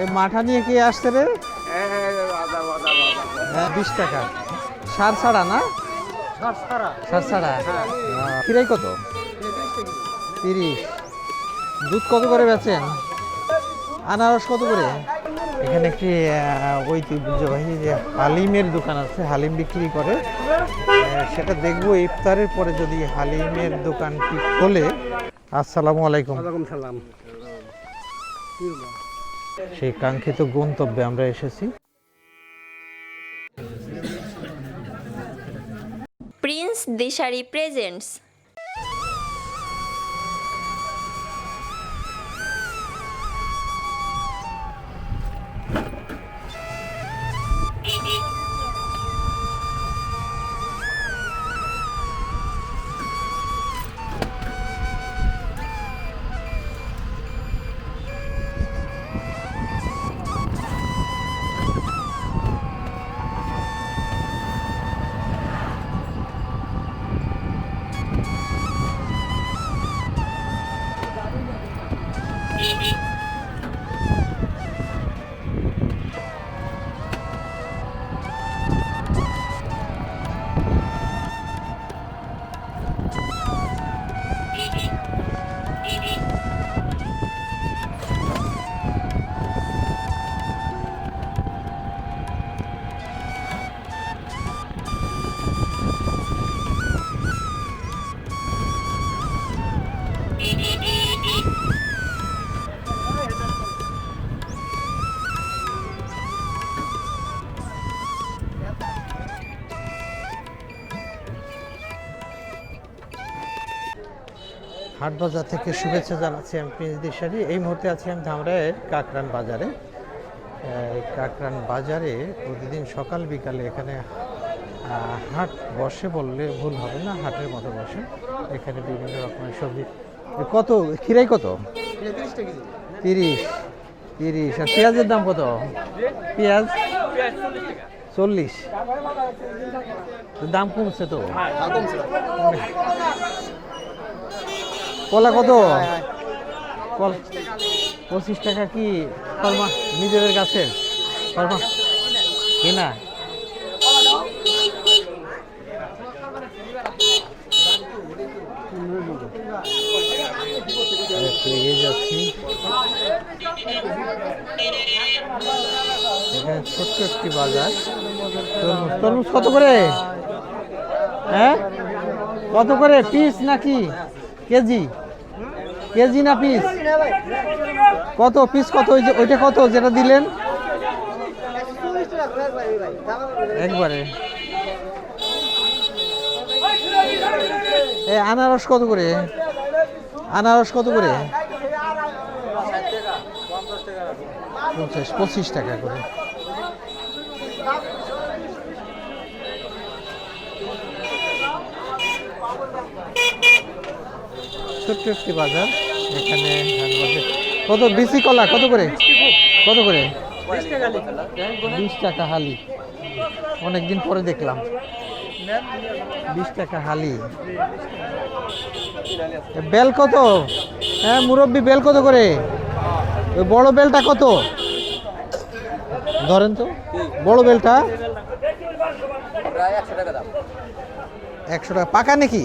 এই মাঠা নিয়ে কি আসছে রে? হ্যাঁ বিশ টাকা। সার ছাড়া না? সার ছাড়া। কিরাই কত? তিরিশ। দুধ কত করে বেচেন? আনারস কত করে? এখানে একটি ঐতিহ্যবাহী যে হালিমের দোকান আছে হালিম বিক্রি করে। সেটা দেখব ইফতারের পরে যদি হালিমের দোকানটি খোলে। আসসালামু আলাইকুম। সালাম। সেই কাঙ্ক্ষিত গন্তব্যে আমরা এসেছি। Prince Dishari presents. হাট বাজার থেকে শুভেচ্ছা জানাচ্ছি আমি প্রিন্স দিশারি। এই মুহূর্তে আছি আমি ধামরায়ের কাকরান বাজারে। কাকরান বাজারে প্রতিদিন সকাল বিকালে এখানে হাট বসে বললে ভুল হবে না, হাটের মতো বসে। এখানে বিভিন্ন রকমের সবজি। কত? খিরাই কত? তিরিশ। তিরিশ। আর পেঁয়াজের দাম কত? পেঁয়াজ? চল্লিশ। দাম কমছে তো? কলা কত? কল পঁচিশ টাকা কি? কলমা নিজেদের গাছের? কলমা কিনা একটু যাচ্ছি এখানে ছোট্ট একটি বাজার তরমুজ তরমুজ কত করে? হ্যাঁ? কত করে? পিস নাকি? কেজি? কেজি না পিস? কত? পিস কত? যে ওইটা কত যেটা দিলেন? একবারে। এ, আনারস কত করে? আনারস কত করে? পঞ্চাশ, পঁচিশ টাকা করে। ছোট্ট একটি বাজার, এখানে কত বিসি কলা, কত করে? কত করে? বিশ টাকা হালি। অনেকদিন পরে দেখলাম। বিশ টাকা হালি। বেল কত? হ্যাঁ মুরব্বী, বেল কত করে? ওই বড় বেলটা কত? ধরেন তো। বড় বেলটা? একশো টাকা। পাকা নাকি?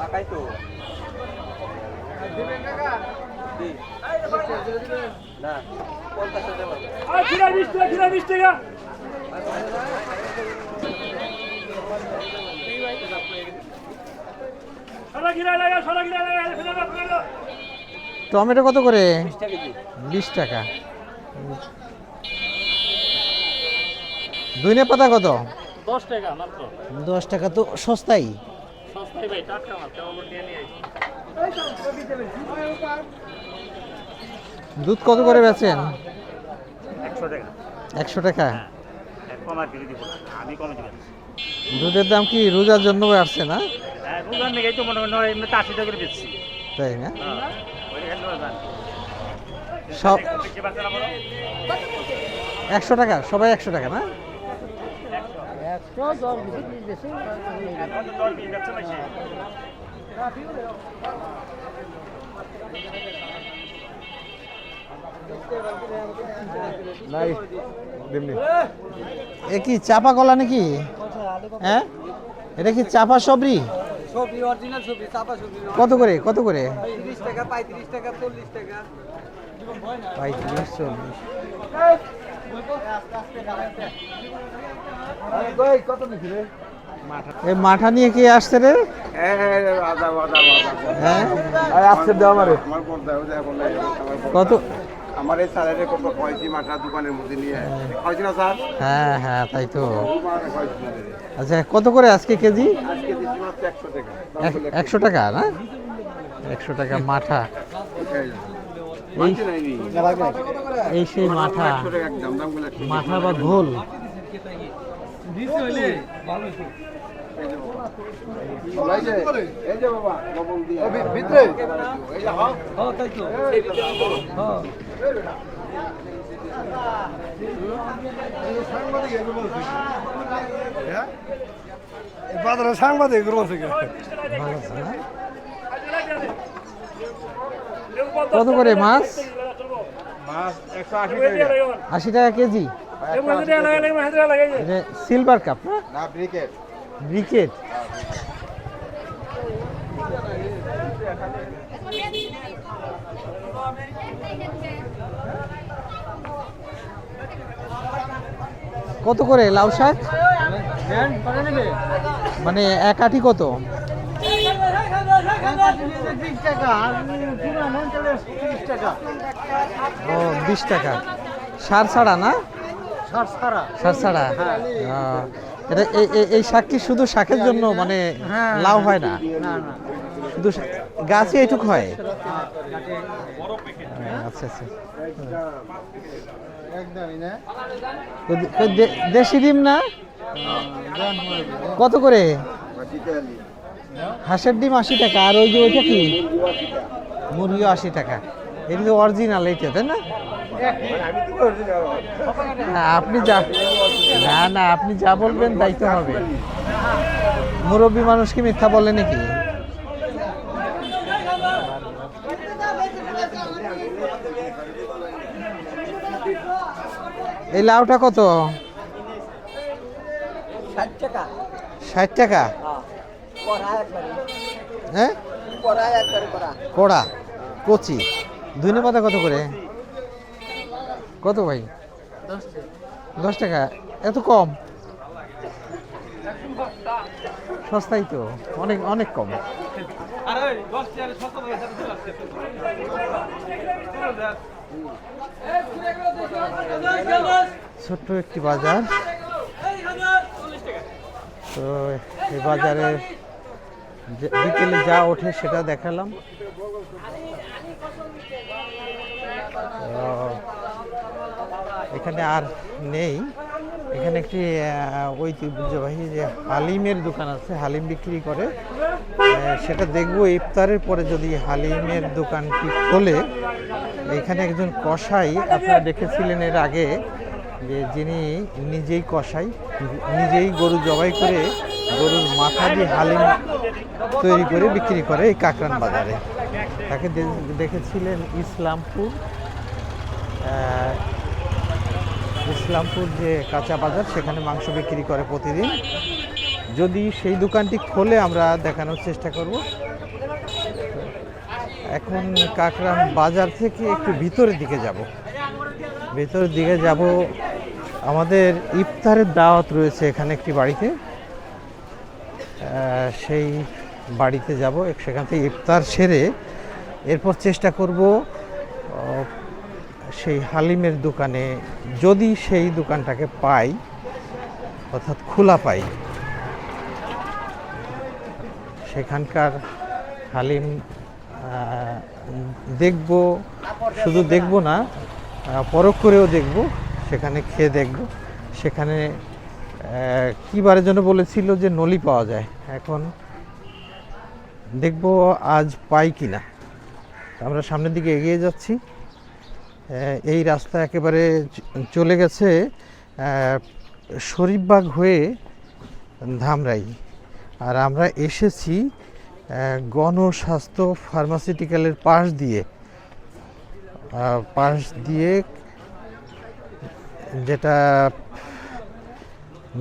টাকাই তো টমেটো কত করে? বিশ টাকা দুইনে পাতা কত? দশ টাকা দশ টাকা তো সস্তাই। সস্তায় ভাই টাটকা মাছ দুধ কত করে বেচেন? একশো টাকা। একশো টাকা? আমি কমে দিবেন দুধের দাম কি রোজার জন্য বাড়ছে না? হ্যাঁ তো মনে হয় এমনি আশি টাকা করে বেচছি। তাই না? হ্যাঁ সব একশো টাকা? সবাই একশো টাকা না? দশ বিশ। বেশি এ কি চাপা কলা নাকি? হ্যাঁ? এটা কি চাপা সবরি? ছবি অরিজিনাল ছবি চাপা ছবি কত করে কত করে? তিরিশ টাকা পঁয়ত্রিশ টাকা চল্লিশ টাকা। চল্লিশ। কত রে? এই মাঠা নিয়ে কে আসছে রে? হ্যাঁ? আসছে দাও আমারে। আমার বলতে হবে যে এখন এই আমার বলতে কত? আমার এই কত কয়েছি মাঠা দোকানের মধ্যে নিয়ে কয়েছি না স্যার? হ্যাঁ হ্যাঁ তাই তো। আচ্ছা কত করে আজকে কেজি? আজকে দিচ্ছি মাত্র একশো টাকা। একশো। টাকা না? একশো টাকা মাঠা। এই সেই একশো মাঠা বা ঘোল? বাজারে সাংবাদিক বলছে? কত করে মাছ? মাছ আশি টাকা কেজি? Silver cup. না? না ব্রিকেট ব্রিকেট কত করে লাউ শাক? মানে এক আটি কত? ও বিশ টাকা। সার ছাড়া না? সার ছাড়া। আহ, এটা এই- এই- শাক কি শুধু শাকের জন্য মানে লাউ হয় না? শুধু শা- গাছে এটুক হয়? আচ্ছা আচ্ছা। দে- দেশি ডিম না? কত করে? হাঁসের ডিম আশি টাকা আর ওই যে ওইটা কি? মুরগিও আশি টাকা। তো অরিজিনাল এইটা তাই না? না আপনি যা না না আপনি যা বলবেন তাই তো হবে। মুরব্বী মানুষ কি মিথ্যা বলে নাকি? এই লাউটা কত? ষাট টাকা। কড়া হ্যাঁ? কড়া কড়া। কচি। ধনে পাতা কত করে? কত ভাই? দশ টাকা। এত কম? সস্তাই তো। অনেক অনেক কম। ছোট্ট একটি বাজার। তো এই বাজারে বিকেলে যা ওঠে সেটা দেখালাম। এখানে আর নেই। এখানে একটি ঐতিহ্যবাহী যে হালিমের দোকান আছে, হালিম বিক্রি করে। সেটা দেখব ইফতারের পরে যদি হালিমের দোকানটি খোলে। এখানে একজন কসাই, আপনারা দেখেছিলেন এর আগে, যে যিনি নিজেই কসাই, নিজেই গরু জবাই করে গরুর মাথা দিয়ে হালিম তৈরি করে বিক্রি করে এই কাকরান বাজারে। তাকে দেখেছিলেন ইসলামপুর ইসলামপুর যে কাঁচা বাজার, সেখানে মাংস বিক্রি করে প্রতিদিন। যদি সেই দোকানটি খোলে, আমরা দেখানোর চেষ্টা করব। এখন কাকরান বাজার থেকে একটু ভিতরের দিকে যাব। ভিতরের দিকে যাব। আমাদের ইফতারের দাওয়াত রয়েছে এখানে একটি বাড়িতে। সেই বাড়িতে যাব। সেখান থেকে ইফতার সেরে এরপর চেষ্টা করব সেই হালিমের দোকানে যদি সেই দোকানটাকে পাই অর্থাৎ খোলা পাই সেখানকার হালিম দেখব শুধু দেখব না পরখ করেও দেখব সেখানে খেয়ে দেখব সেখানে আহ, কি বারের জন্য বলেছিল যে নলি পাওয়া যায়। এখন দেখব আজ পাই কি না আমরা সামনের দিকে এগিয়ে যাচ্ছি। এই রাস্তা একেবারে চলে গেছে শরীফবাগ হয়ে ধামরাই। আর আমরা এসেছি গণস্বাস্থ্য ফার্মাসিউটিক্যালের পাশ দিয়ে। পাশ দিয়ে যেটা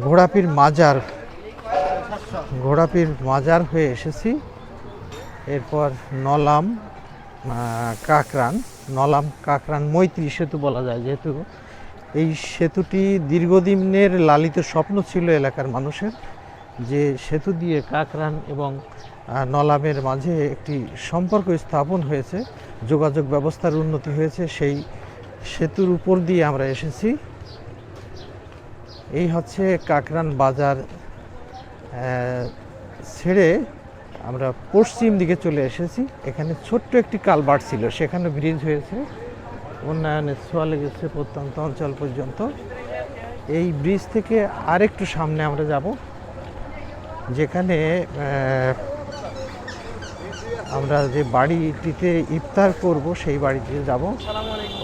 ঘোড়াপির মাজার ঘোড়াপির মাজার হয়ে এসেছি। এরপর নলাম কাকরান। নলাম কাকরান মৈত্রী সেতু বলা যায় যেহেতু। এই সেতুটি দীর্ঘদিনের লালিত স্বপ্ন ছিল এলাকার মানুষের যে সেতু দিয়ে কাকরান এবং নলামের মাঝে একটি সম্পর্ক স্থাপন হয়েছে, যোগাযোগ ব্যবস্থার উন্নতি হয়েছে, সেই সেতুর উপর দিয়ে আমরা এসেছি। এই হচ্ছে কাকরান বাজার ছেড়ে আমরা পশ্চিম দিকে চলে এসেছি। এখানে ছোট্ট একটি কালবার ছিল সেখানে ব্রিজ হয়েছে। উন্নয়নের ছোঁয়া লেগেছে প্রত্যন্ত অঞ্চল পর্যন্ত। এই ব্রিজ থেকে আরেকটু সামনে আমরা যাব যেখানে আমরা যে বাড়িটিতে ইফতার করব সেই বাড়িতে যাব।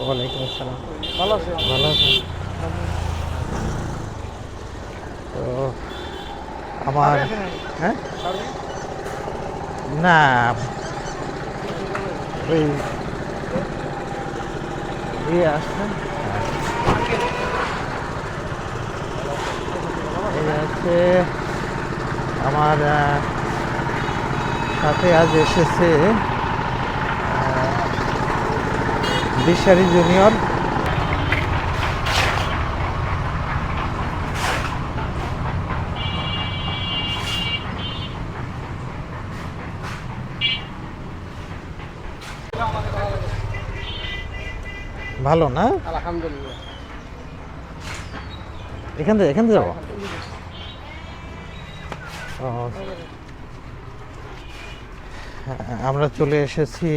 ওয়ালাইকুম আসসালাম। ভালো আছে ভালো আছেন? তো আমার হ্যাঁ। না। ওই ইয়ে আসছেন এই হচ্ছে আমার সাথে আজ এসেছে দিশারি জুনিয়র। ভালো না? আলহামদুলিল্লাহ। এখান থেকে এখান থেকে যাব? হ্যাঁ, আমরা চলে এসেছি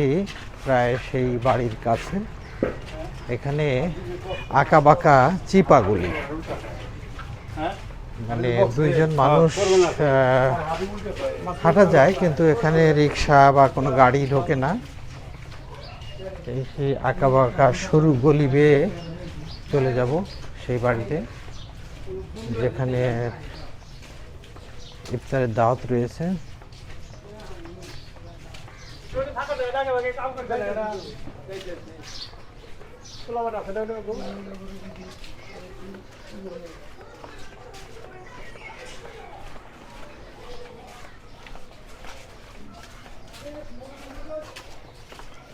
প্রায় সেই বাড়ির কাছে। এখানে আঁকা বাঁকা চিপাগুলি। মানে দুইজন মানুষ হাঁটা যায় কিন্তু এখানে রিক্সা বা কোনো গাড়ি ঢোকে না। এই সেই আঁকা বাঁকা সরু গলি বেয়ে চলে যাব সেই বাড়িতে, যেখানে ইফতারের দাওয়াত রয়েছে।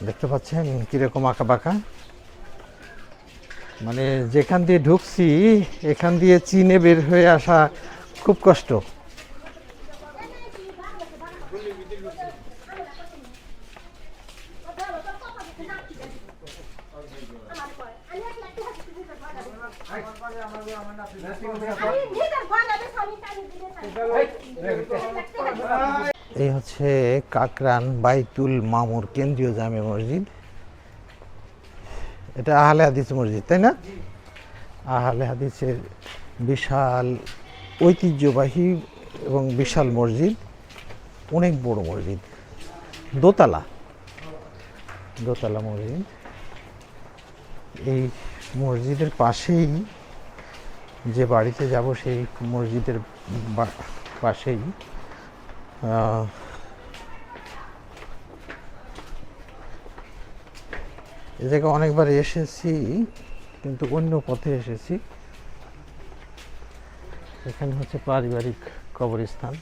দেখতে পাচ্ছেন কীরকম আঁকা বাঁকা মানে যেখান দিয়ে ঢুকছি, এখান দিয়ে চীনে বের হয়ে আসা খুব কষ্ট এই হচ্ছে কাকরান বাইতুল মামুর কেন্দ্রীয় জামে মসজিদ। এটা আহলে হাদিস মসজিদ, তাই না? আহলে হাদিসের বিশাল ঐতিহ্যবাহী এবং বিশাল মসজিদ, অনেক বড় মসজিদ। দোতলা দোতলা মসজিদ। এই মসজিদের পাশেই যে বাড়িতে যাব সেই মসজিদের পাশেই এ জায়গায় অনেকবার এসেছি কিন্তু অন্য পথে এসেছি। এখানে হচ্ছে পারিবারিক কবরস্থান।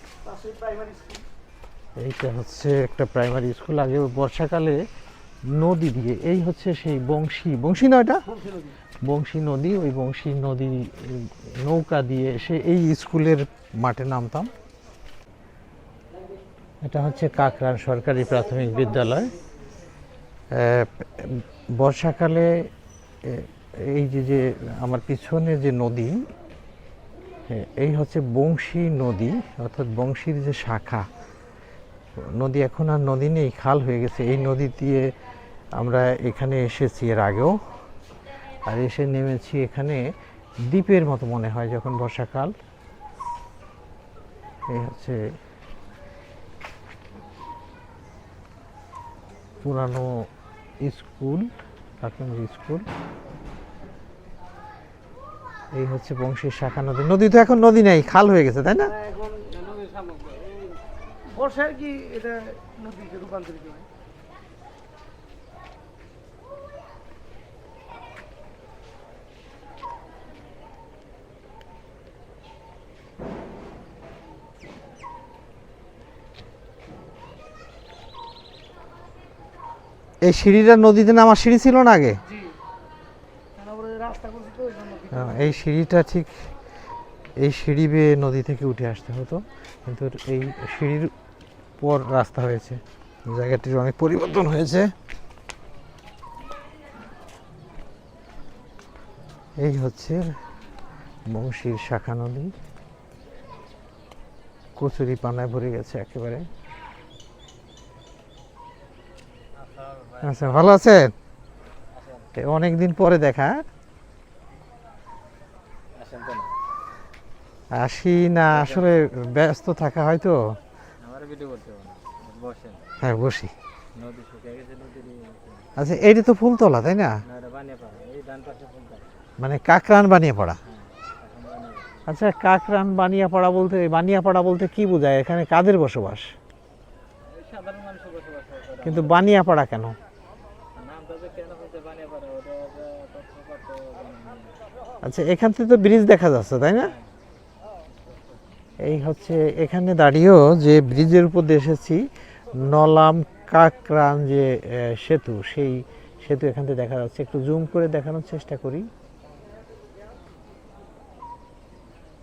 এইটা হচ্ছে একটা প্রাইমারি স্কুল আগে বর্ষাকালে নদী দিয়ে এই হচ্ছে সেই বংশী বংশী না এটা? বংশী নদী ওই বংশী নদী নৌকা দিয়ে এসে এই স্কুলের মাঠে নামতাম। এটা হচ্ছে কাকরান সরকারি প্রাথমিক বিদ্যালয়। বর্ষাকালে এই যে যে আমার পিছনে যে নদী এই হচ্ছে বংশী নদী, অর্থাৎ বংশীর যে শাখা। নদী এখন আর নদী নেই, খাল হয়ে গেছে। এই নদী দিয়ে আমরা এখানে এসেছি এর আগেও। আর এসে নেমেছি এখানে দ্বীপের মতো মনে হয় যখন বর্ষাকাল। এই হচ্ছে পুরানো স্কুল, প্রাথমিক স্কুল। এই হচ্ছে বংশীর শাখা নদী। নদী তো এখন নদী নেই, খাল হয়ে গেছে, তাই না? নদীর বর্ষার কি এটা নদীতে রূপান্তরিত হয়? এই সিঁড়িটা নদীতে নামার সিঁড়ি ছিল না আগে? হ্যাঁ, এই সিঁড়িটা ঠিক এই সিঁড়ি বেয়ে নদী থেকে উঠে আসতে হতো। কিন্তু এই সিঁড়ির পর রাস্তা হয়েছে। জায়গাটির অনেক পরিবর্তন হয়েছে। এই হচ্ছে বংশীর শাখা নদী। কচুরি পানায় ভরে গেছে একেবারে। আচ্ছা ভালো আছেন? অনেক দিন পরে দেখা হ্যাঁ? আসি না আসলে ব্যস্ত থাকা হয় তো। হ্যাঁ বসি। আচ্ছা এইটা তো ফুলতলা তাই না? মানে কাকরান বানিয়ে পড়া? আচ্ছা কাকরান বানিয়ে পড়া বলতে বানিয়ে পড়া বলতে কি বোঝায়? এখানে কাদের বসবাস? কিন্তু বানিয়া পড়া কেন? আচ্ছা এখান থেকে তো ব্রিজ দেখা যাচ্ছে, তাই না? এই হচ্ছে এখানে দাঁড়িয়েও যে ব্রিজের উপর দিয়ে এসেছি, নলাম কাকরান যে সেতু, সেই সেতু এখান থেকে দেখা যাচ্ছে। একটু জুম করে দেখানোর চেষ্টা করি।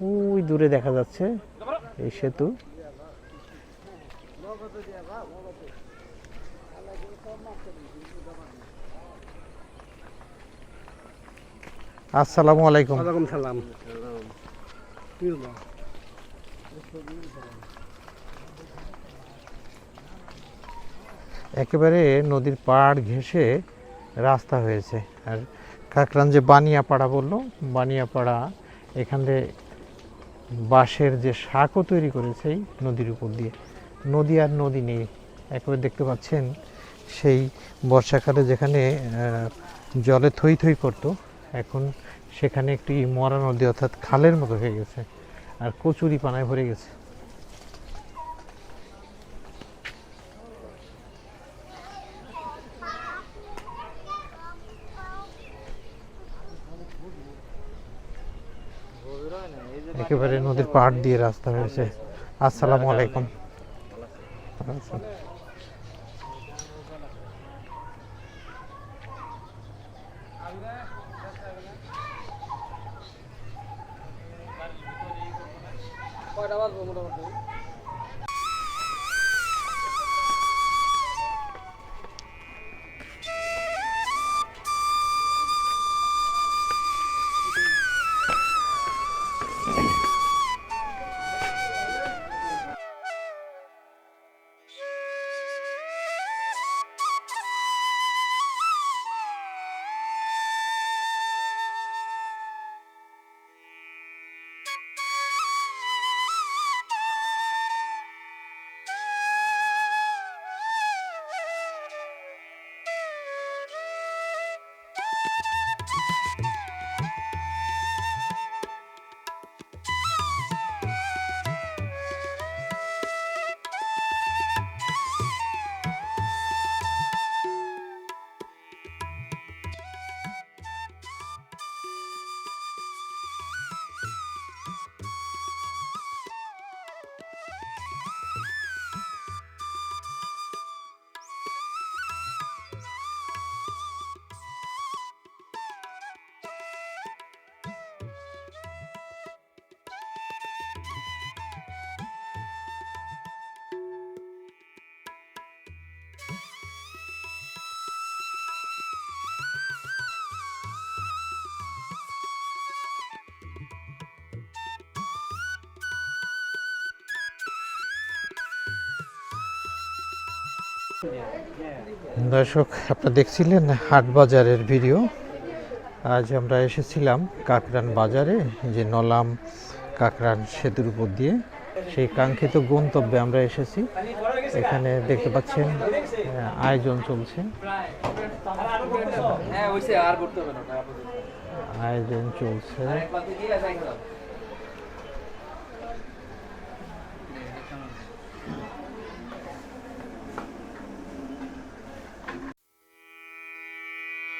ওই দূরে দেখা যাচ্ছে এই সেতু। আসসালামু আলাইকুম। ওয়ালাইকুম সালাম। একেবারে নদীর পাড় ঘেঁষে রাস্তা হয়েছে। আর কাকরান যে বানিয়াপাড়া বলল বানিয়াপাড়া এখানে বাঁশের যে শাকও তৈরি করেছে এই নদীর উপর দিয়ে। নদী আর নদী নেই। একেবারে দেখতে পাচ্ছেন সেই বর্ষাকালে যেখানে জলে থই থই করতো এখন সেখানে একটি মরা নদী, অর্থাৎ খালের মতো হয়ে গেছে, আর কচুরি পানায় ভরে গেছে একেবারে নদীর পাড় দিয়ে রাস্তা হয়েছে আসসালামু আলাইকুম আচ্ছা। দর্শক আপনারা দেখছিলেন হাট বাজারের ভিডিও। আজ আমরা এসেছিলাম কাকরান বাজারে যে নলাম কাকরান সেতুর উপর দিয়ে। সেই কাঙ্ক্ষিত গন্তব্যে আমরা এসেছি। এখানে দেখতে পাচ্ছেন আয়োজন চলছে। আয়োজন চলছে।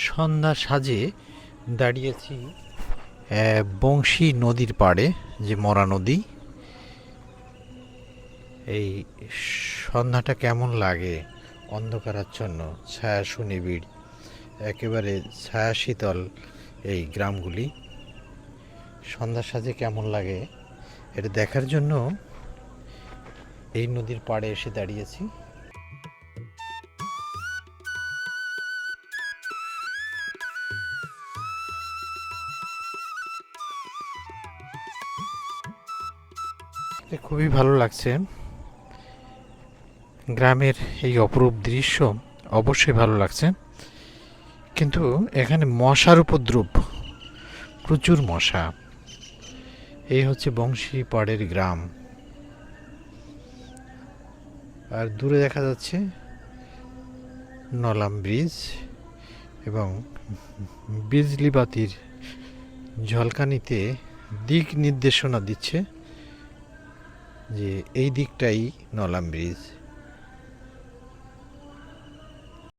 সন্ধ্যা সাজে দাঁড়িয়েছি বংশী নদীর পাড়ে যে মরা নদী। এই সন্ধ্যাটা কেমন লাগে? অন্ধকারাচ্ছন্ন ছায়া সুনিবিড় একেবারে ছায়া শীতল এই গ্রামগুলি। সন্ধ্যা সাজে কেমন লাগে? এটা দেখার জন্য এই নদীর পাড়ে এসে দাঁড়িয়েছি। খুবই ভালো লাগছে। গ্রামের এই অপরূপ দৃশ্য অবশ্যই ভালো লাগছে। কিন্তু এখানে মশার উপদ্রব, প্রচুর মশা। এই হচ্ছে বংশী পাড়ের গ্রাম। আর দূরে দেখা যাচ্ছে নলাম ব্রিজ এবং বিজলি বাতির ঝলকানিতে দিক নির্দেশনা দিচ্ছে যে এই দিকটাই নলাম ব্রিজ।